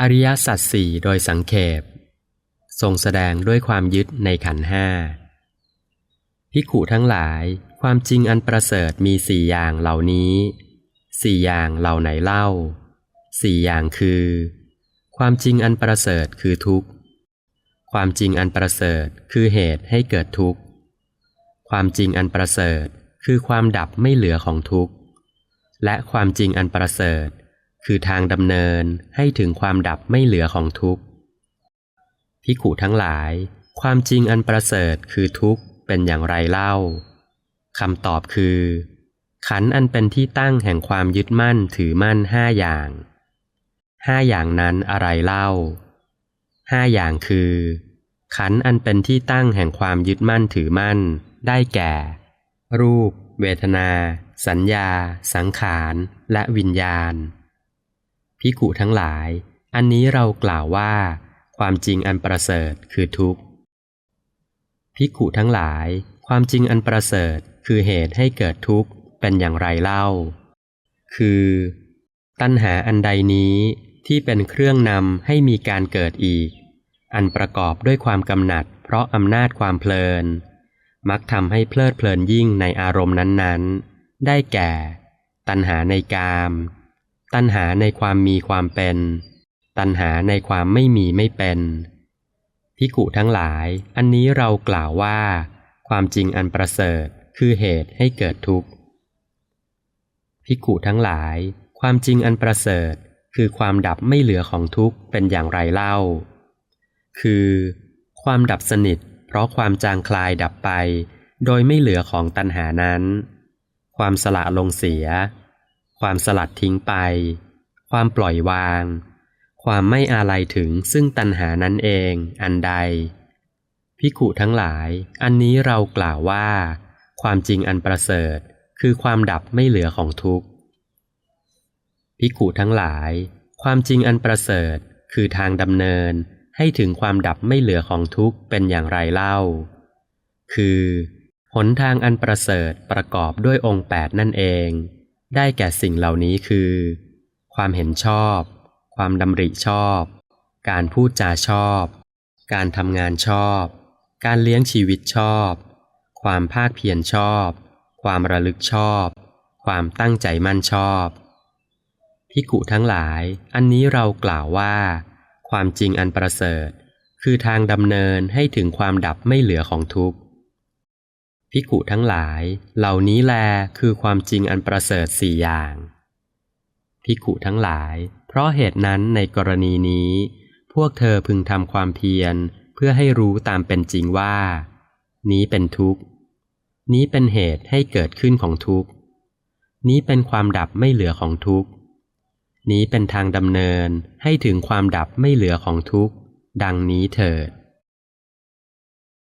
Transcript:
อริยสัจสี่โดยสังเขปทรงแสดงด้วยความยึดในขันห้าพิขุทั้งหลาย ความจริงอันประเสริฐมีสี่อย่างเหล่านี้สี่อย่างเหล่าไหนเล่าสี่อย่างคือ ความจริงอันประเสริฐคือทุกข์ ความจริงอันประเสริฐคือเหตุให้เกิดทุกข์ ความจริงอันประเสริฐคือความดับไม่เหลือของทุกข์ และความจริงอันประเสริฐ คือทางดำเนินให้ถึงความดับไม่เหลือของทุกข์พิขุทั้งหลาย ความจริงอันประเสริฐคือทุกข์เป็นอย่างไรเล่าคำตอบคือ ขันอันเป็นที่ตั้งแห่งความยึดมั่นถือมั่นห้าอย่างห้าอย่างนั้นอะไรเล่าห้าอย่างคือ ขันอันเป็นที่ตั้งแห่งความยึดมั่นถือมั่น ได้แก่ รูป เวทนา สัญญา สังขาร และวิญญาณ พิกุทั้งหลาย อันนี้เรากล่าวว่า ความจริงอันประเสริฐคือทุกข์พิกุทั้งหลาย ความจริงอันประเสริฐคือเหตุให้เกิดทุกข์เป็นอย่างไรเล่า คือ ตัณหาอันใดนี้ที่เป็นเครื่องนำให้มีการเกิดอีก อันประกอบด้วยความกำหนัด เพราะอำนาจความเพลิน มักทำให้เพลิดเพลินยิ่งในอารมณ์นั้นๆ ได้แก่ ตัณหาในกาม ตัณหาในความมีความเป็น ตัณหาในความไม่มีไม่เป็นพิกุทั้งหลาย อันนี้เรากล่าวว่า ความจริงอันประเสริฐคือเหตุให้เกิดทุกข์พิกุทั้งหลาย ความจริงอันประเสริฐคือความดับไม่เหลือของทุกข์เป็นอย่างไรเล่า คือ ความดับสนิท เพราะความจางคลายดับไป โดยไม่เหลือของตัณหานั้น ความสละลงเสีย ความสลัดทิ้งไป ความปล่อยวาง ความไม่อาลัยถึงซึ่งตัณหานั้นเองอันใดพิขุทั้งหลาย อันนี้เรากล่าวว่า ความจริงอันประเสริฐ คือความดับไม่เหลือของทุกข์พิขุทั้งหลาย ความจริงอันประเสริฐ คือทางดำเนินให้ถึงความดับไม่เหลือของทุกข์เป็นอย่างไรเล่า คือ หนทางอันประเสริฐประกอบด้วยองค์แปดนั่นเอง ได้แก่สิ่งเหล่านี้คือ ความเห็นชอบ ความดำริชอบ การพูดจาชอบ การทำงานชอบ การเลี้ยงชีวิตชอบ ความภาคเพียรชอบ ความระลึกชอบ ความตั้งใจมั่นชอบพิกุทั้งหลาย อันนี้เรากล่าวว่า ความจริงอันประเสริฐ คือทางดำเนินให้ถึงความดับไม่เหลือของทุกข์ พิกุทั้งหลาย เหล่านี้แลคือความจริงอันประเสริฐสี่อย่างพิกุทั้งหลาย เพราะเหตุนั้นในกรณีนี้ พวกเธอพึงทำความเพียรเพื่อให้รู้ตามเป็นจริงว่า นี้เป็นทุกข์ นี้เป็นเหตุให้เกิดขึ้นของทุกข์ นี้เป็นความดับไม่เหลือของทุกข์ นี้เป็นทางดำเนินให้ถึงความดับไม่เหลือของทุกข์ ดังนี้เถิด